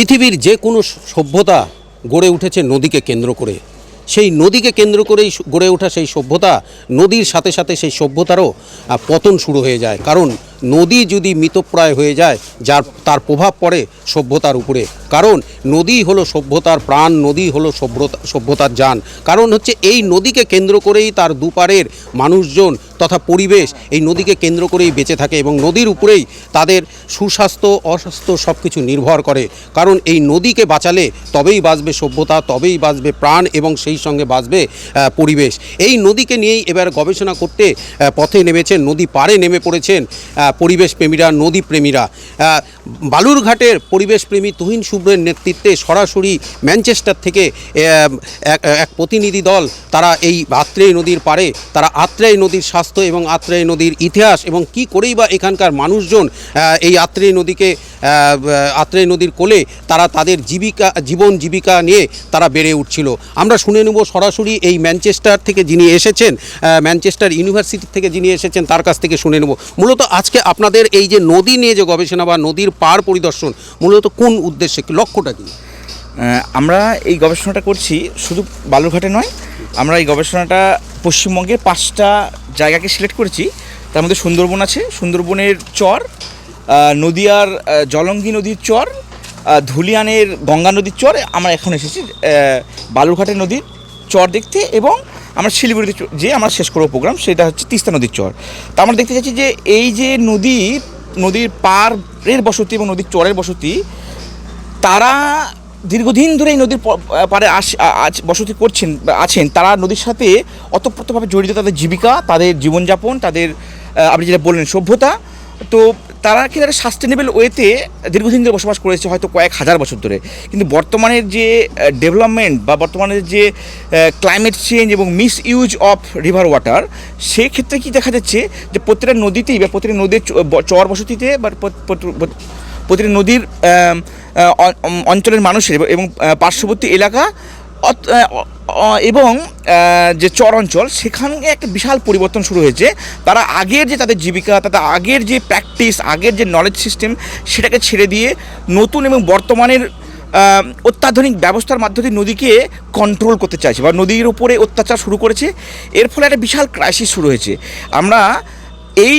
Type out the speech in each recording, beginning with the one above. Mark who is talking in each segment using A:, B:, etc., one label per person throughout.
A: পৃথিবীর যে কোনো সভ্যতা গড়ে উঠেছে নদীকে কেন্দ্র করে। সেই নদীকে কেন্দ্র করেই গড়ে ওঠা সেই সভ্যতা, নদীর সাথে সাথে সেই সভ্যতারও পতন শুরু হয়ে যায়। কারণ নদী যদি মৃতপ্রায় হয়ে যায়, যার তার প্রভাব পড়ে সভ্যতার উপরে। কারণ নদী হলো সভ্যতার প্রাণ, নদী হলো সভ্যতা, সভ্যতার যান। কারণ হচ্ছে এই নদীকে কেন্দ্র করেই তার দুপারের মানুষজন তথা পরিবেশ এই নদীকে কেন্দ্র করেই বেঁচে থাকে এবং নদীর উপরেই তাদের সুস্বাস্থ্য, অস্বাস্থ্য সব কিছু নির্ভর করে। কারণ এই নদীকে বাঁচালে তবেই বাঁচবে সভ্যতা, তবেই বাঁচবে প্রাণ এবং সেই সঙ্গে বাঁচবে পরিবেশ। এই নদীকে নিয়েই এবার গবেষণা করতে পথে নেমেছেন, নদী পাড়ে নেমে পড়েছেন পরিবেশ প্রেমীরা, নদী প্রেমীরা বালুরঘাটের পরিবেশ প্রেমী তুহিন শুভ্রের নেতৃত্বে সরাসরি ম্যানচেস্টার থেকে এক প্রতিনিধি দল, তারা এই আত্রেয় নদীর পারে তারা আত্রেয় নদীর স্বাস্থ্য এবং আত্রেয় নদীর ইতিহাস এবং কি করেই বা এখানকার মানুষজন এই আত্রেয় নদীকে আত্রেয় নদীর কোলে তারা তাদের জীবিকা, জীবন জীবিকা নিয়ে তারা বেড়ে উঠছিল। আমরা শুনে নেব সরাসরি এই ম্যানচেস্টার থেকে যিনি এসেছেন ম্যানচেস্টার ইউনিভার্সিটি থেকে যিনি এসেছেন তার কাছ থেকে শুনে নেব। মূলত আজকে আপনাদের এই যে নদী নিয়ে যে গবেষণা বা নদীর পাড় পরিদর্শন, মূলত কোন উদ্দেশ্যে, লক্ষ্যটা কি?
B: আমরা এই গবেষণাটা করছি শুধু বালুরঘাটে নয়, আমরা এই গবেষণাটা পশ্চিমবঙ্গের পাঁচটা জায়গাকে সিলেক্ট করেছি। তার মধ্যে সুন্দরবন আছে, সুন্দরবনের চর নদিয়ার জলঙ্গি নদীর চর ধুলিয়ানের গঙ্গা নদীর চর, আমরা এখন এসেছি বালুরঘাটের নদীর চর দেখতে এবং আমরা শিলিগুড়িতে যে আমরা শেষ করব প্রোগ্রাম সেটা হচ্ছে তিস্তা নদীর চর। তা আমরা দেখতে চাচ্ছি যে এই যে নদী, নদীর পাড়ের বসতি এবং নদীর চরের বসতি, তারা দীর্ঘদিন ধরে এই নদীর প- পাড়ে আস বসতি করছেন আছেন, তারা নদীর সাথে অতপ্রতভাবে জড়িত, তাদের জীবিকা, তাদের জীবনযাপন, তাদের আপনি যেটা বললেন সভ্যতা, তো তারা কি একটা সাস্টেনেবল ওয়েতে দীর্ঘদিন ধরে বসবাস করেছে হয়তো কয়েক হাজার বছর ধরে। কিন্তু বর্তমানের যে ডেভেলপমেন্ট বা বর্তমানের যে ক্লাইমেট চেঞ্জ এবং misuse of river water সেক্ষেত্রে কি দেখা যাচ্ছে যে প্রত্যেকটা নদীতেই বা প্রত্যেকটা নদীর চর বসতিতে বা প্রত- প্রত- প্রত- প্রতিটি নদীর অঞ্চলের মানুষের এবং- পার্শ্ববর্তী এলাকা এবং যে চর অঞ্চল সেখানে একটা বিশাল পরিবর্তন শুরু হয়েছে। তারা আগের যে তাদের জীবিকা, তাদের আগের যে প্র্যাকটিস আগের যে নলেজ সিস্টেম সেটাকে ছেড়ে দিয়ে নতুন এবং বর্তমানের অত্যাধুনিক ব্যবস্থার মাধ্যমে নদীকে কন্ট্রোল করতে চাইছে বা নদীর উপরে অত্যাচার শুরু করেছে। এর ফলে একটা বিশাল ক্রাইসিস শুরু হয়েছে। আমরা এই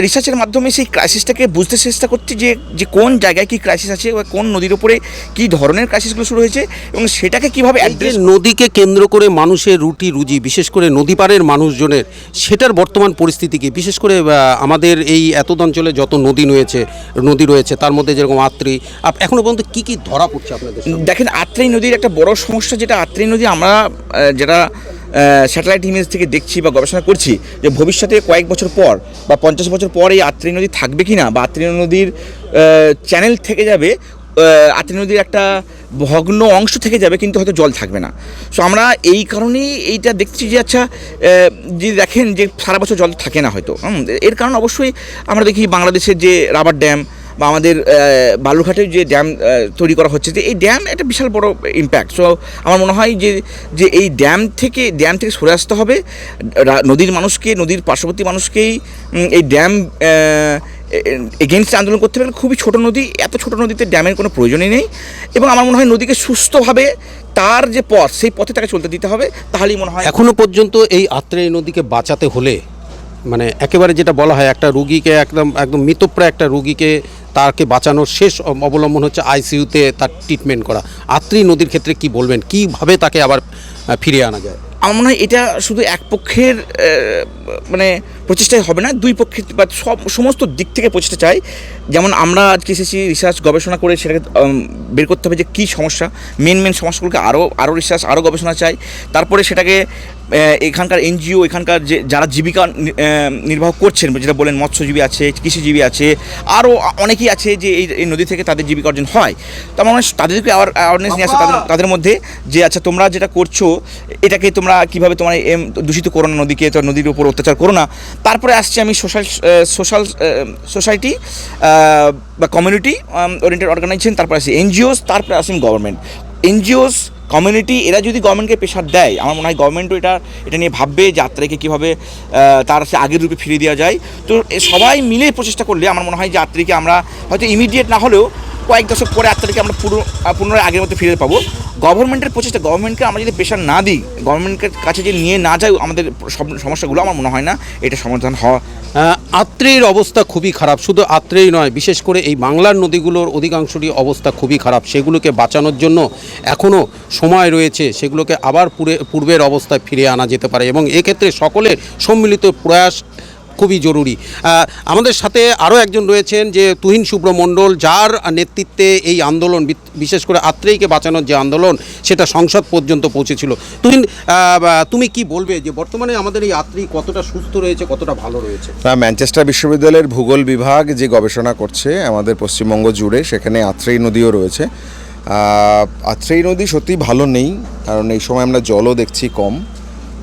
B: রিসার্চের মাধ্যমে সেই ক্রাইসিসটাকে বুঝতে চেষ্টা করছি যে যে কোন জায়গায় কী ক্রাইসিস আছে বা কোন নদীর উপরে কী ধরনের ক্রাইসিসগুলো শুরু হয়েছে এবং সেটাকে কীভাবে অ্যাড্রেস
A: নদীকে কেন্দ্র করে মানুষের রুটি রুজি বিশেষ করে নদী পাড়ের মানুষজনের সেটার বর্তমান পরিস্থিতি কি? বিশেষ করে আমাদের এই এতদ অঞ্চলে যত নদী রয়েছে নদী রয়েছে তার মধ্যে যেরকম আত্রি আপ- এখনও পর্যন্ত কি কি ধরা পড়ছে আপনাদের
B: দেখেন আত্রেই নদীর একটা বড় সমস্যা যেটা আত্রেই নদী আমরা যেটা স্যাটেলাইট ইমেজ থেকে দেখছি বা গবেষণা করছি যে ভবিষ্যতে কয়েক বছর পর বা পঞ্চাশ বছর পর এই আত্রেই নদী থাকবে কি না বা আত্রেই নদীর চ্যানেল থেকে যাবে আত্রেই নদীর একটা ভগ্ন অংশ থেকে যাবে কিন্তু হয়তো জল থাকবে না। সো আমরা এই কারণেই এইটা দেখছি যে আচ্ছা যে দেখেন যে সারা বছর জল থাকে না হয়তো। এর কারণ অবশ্যই আমরা দেখি বাংলাদেশের যে রাবার ড্যাম বা আমাদের আহ, বালুরঘাটের যে ড্যাম তৈরি করা হচ্ছে যে এই ড্যাম একটা বিশাল বড় ইম্প্যাক্ট সো আমার মনে হয় যে যে এই ড্যাম থেকে ড্যাম থেকে সরে আসতে হবে। নদীর মানুষকে নদীর পার্শ্ববর্তী মানুষকেই এই ড্যাম এগেনস্ট আন্দোলন করতে পারলে খুবই ছোট নদী এত ছোট নদীতে ড্যামের কোনো প্রয়োজনই নেই। এবং আমার মনে হয় নদীকে সুস্থভাবে তার যে পথ সেই পথে তাকে চলতে দিতে হবে। তাহলেই মনে হয়
A: এখনও পর্যন্ত এই আত্রেয় নদীকে বাঁচাতে হলে মানে একেবারে যেটা বলা হয় একটা রুগীকে একদম একদম মৃতপ্রায় একটা রুগীকে তাকে বাঁচানোর শেষ অবলম্বন হচ্ছে আইসিইউতে তার ট্রিটমেন্ট করা। আত্রি নদীর ক্ষেত্রে কি বলবেন? কীভাবে তাকে আবার ফিরিয়ে আনা যায়?
B: আমার মনে হয় এটা শুধু এক পক্ষের মানে প্রচেষ্টাই হবে না, দুই পক্ষের বা সব, সমস্ত দিক থেকে প্রচেষ্টা চাই। যেমন আমরা আজকে এসেছি রিসার্চ গবেষণা করে সেটাকে বের করতে হবে যে কী সমস্যা। মেন মেন সমস্যাগুলোকে আরও আরও রিসার্চ আরও গবেষণা চাই। তারপরে সেটাকে এখানকার এনজিও এখানকার যে যারা জীবিকা নির্বাহ করছেন যেটা বলেন মৎস্যজীবী আছে কৃষিজীবী আছে আরও অনেকেই আছে যে এই নদী থেকে তাদের জীবিকা অর্জন হয়। তো আমার তাদেরকে অ্যাওয়ারনেস নিয়ে আসে তাদের তাদের মধ্যে যে আচ্ছা তোমরা যেটা করছ এটাকে তোমরা কীভাবে তোমার এম দূষিত করো না নদীকে তো নদীর উপর অত্যাচার করো না। তারপরে আসছে আমি সোশ্যাল সোশ্যাল সোসাইটি বা কমিউনিটি ওরিয়েন্টেড অর্গানাইজেশন তারপরে আসছে এনজিওস তারপরে আসেন গভর্নমেন্ট এনজিওস কমিউনিটি এরা যদি গভর্নমেন্টকে প্রেশার দেয়, আমার মনে হয় গভর্নমেন্টও এটা এটা নিয়ে ভাববে যাত্রাকে কীভাবে তার সে আগের রূপে ফিরিয়ে দেওয়া যায়। তো সবাই মিলে প্রচেষ্টা করলে আমার মনে হয় যাত্রীকে আমরা হয়তো ইমিডিয়েট না হলেও কয়েক দশক পরে আত্মাটাকে আমরা পুরো পুনরায় আগের মতো ফিরে পাবো। গভর্নমেন্টের প্রচেষ্টা, গভর্নমেন্টকে আমরা যদি প্রেশার না দিই, গভর্নমেন্টের কাছে যে নিয়ে না যাই, আমাদের সব সমস্যাগুলো আমার মনে হয় না, এটা সমাধান হওয়া
A: আত্রেয়ীর অবস্থা খুবই খারাপ। শুধু আত্রেয়ী নয়, বিশেষ করে এই বাংলার নদীগুলোর অধিকাংশটি অবস্থা খুবই খারাপ। সেগুলোকে বাঁচানোর জন্য এখনও সময় রয়েছে, সেগুলোকে আবার পুরে পূর্বের অবস্থায় ফিরে আনা যেতে পারে। এবং এক্ষেত্রে সকলের সম্মিলিত প্রয়াস খুবই জরুরি। আমাদের সাথে আরও একজন রয়েছেন যে তুহিন সুব্রমণ্ডল যার নেতৃত্বে এই আন্দোলন বিশেষ করে আত্রেয়ীকে বাঁচানোর যে আন্দোলন, সেটা সংসদ পর্যন্ত পৌঁছেছিল। তুহিন তুমি কি বলবে যে বর্তমানে আমাদের এই আত্রেয়ী কতটা সুস্থ রয়েছে, কতটা ভালো রয়েছে?
C: ম্যানচেস্টার বিশ্ববিদ্যালয়ের ভূগোল বিভাগ যে গবেষণা করছে আমাদের পশ্চিমবঙ্গ জুড়ে, সেখানে আত্রেই নদীও রয়েছে। আত্রেই নদী সত্যি ভালো নেই, কারণ এই সময় আমরা জলও দেখছি কম।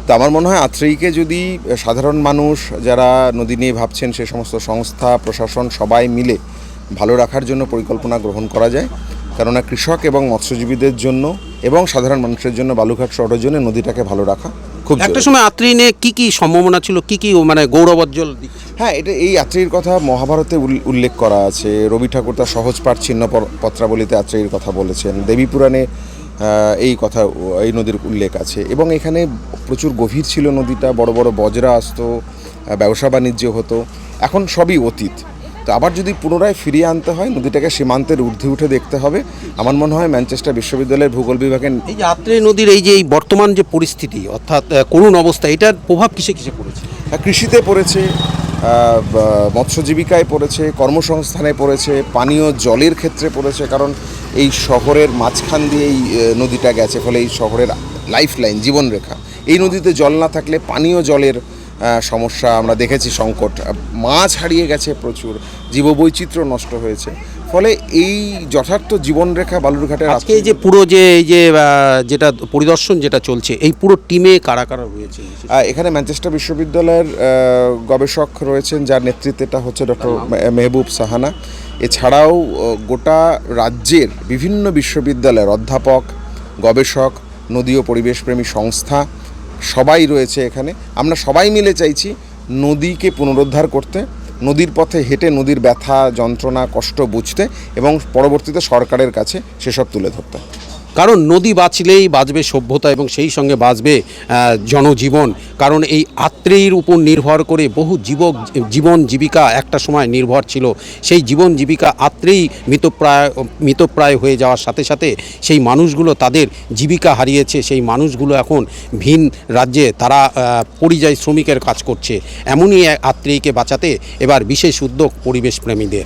C: তো আমার মনে হয় আত্রেয়ীকে যদি সাধারণ মানুষ যারা নদী নিয়ে ভাবছেন সে সমস্ত সংস্থা প্রশাসন সবাই মিলে ভালো রাখার জন্য পরিকল্পনা গ্রহণ করা যায়। কেননা কৃষক এবং মৎস্যজীবীদের জন্য এবং সাধারণ মানুষের জন্য বালুঘাট শহরের জন্য নদীটাকে ভালো রাখা খুব
A: একটা সময় আত্রেয়ী নিয়ে কী কী সম্ভাবনা ছিল? কী কী মানে গৌরবজ্জ্বল
C: হ্যাঁ এটা এই আত্রেয়ীর কথা মহাভারতে উল্লেখ করা আছে। রবি ঠাকুর তার সহজ পাঠ ছিন্ন পত্রাবলিতে আত্রেয়ীর কথা বলেছেন। দেবী পুরাণে এই কথা এই নদীর উল্লেখ আছে। এবং এখানে প্রচুর গভীর ছিল নদীটা বড় বড় বজরা আসতো ব্যবসা বাণিজ্য হতো। এখন সবই অতীত। তো আবার যদি পুনরায় ফিরিয়ে আনতে হয় নদীটাকে সীমান্তের ঊর্ধ্বে উঠে দেখতে হবে। আমার মনে হয় ম্যানচেস্টার বিশ্ববিদ্যালয়ের ভূগোল বিভাগের
A: এই যে আত্রেয় নদীর এই যে এই বর্তমান যে পরিস্থিতি অর্থাৎ করুণ অবস্থা এটার প্রভাব কিসে কিসে পড়েছে?
C: হ্যাঁ, কৃষিতে পড়েছে মৎস্যজীবিকায় পড়েছে কর্মসংস্থানে পড়েছে পানীয় জলের ক্ষেত্রে পড়েছে। কারণ এই শহরের মাঝখান দিয়ে এই নদীটা গেছে ফলে এই শহরের লাইফ লাইন জীবনরেখা। এই নদীতে জল না থাকলে পানীয় জলের সমস্যা আমরা দেখেছি সংকট। মাছ হারিয়ে গেছে প্রচুর জীববৈচিত্র্য নষ্ট হয়েছে। ফলে এই যথার্থ জীবনরেখা বালুরঘাটের
A: আজকে এই যে পুরো যে এই যে যেটা পরিদর্শন যেটা চলছে এই পুরো টিমে কারা কারা রয়েছে?
C: এখানে ম্যানচেস্টার বিশ্ববিদ্যালয়ের গবেষক রয়েছেন যার নেতৃত্বেটা হচ্ছে ডক্টর মেহবুব সাহানা। এছাড়াও গোটা রাজ্যের বিভিন্ন বিশ্ববিদ্যালয়ের অধ্যাপক, গবেষক নদী ও পরিবেশপ্রেমী সংস্থা সবাই রয়েছে এখানে। আমরা সবাই মিলে চাইছি নদীকে পুনরুদ্ধার করতে, নদীর পথে হেঁটে নদীর ব্যথা, যন্ত্রণা, কষ্ট বুঝতে এবং পরবর্তীতে সরকারের কাছে সেসব তুলে ধরতে।
A: কারণ নদী বাঁচলেই বাঁচবে সভ্যতা এবং সেই সঙ্গে বাঁচবে জনজীবন। কারণ এই আত্রেয়ীর উপর নির্ভর করে বহু জীবক, জীবন জীবিকা একটা সময় নির্ভর ছিল। সেই জীবন জীবিকা আত্রেয়ী মৃতপ্রায় মৃতপ্রায় হয়ে যাওয়ার সাথে সাথে সেই মানুষগুলো তাদের জীবিকা হারিয়েছে। সেই মানুষগুলো এখন ভিন রাজ্যে তারা পরিযায়ী শ্রমিকের কাজ করছে। এমনই আত্রেয়ীকে বাঁচাতে এবার বিশেষ উদ্যোগ পরিবেশ প্রেমীদের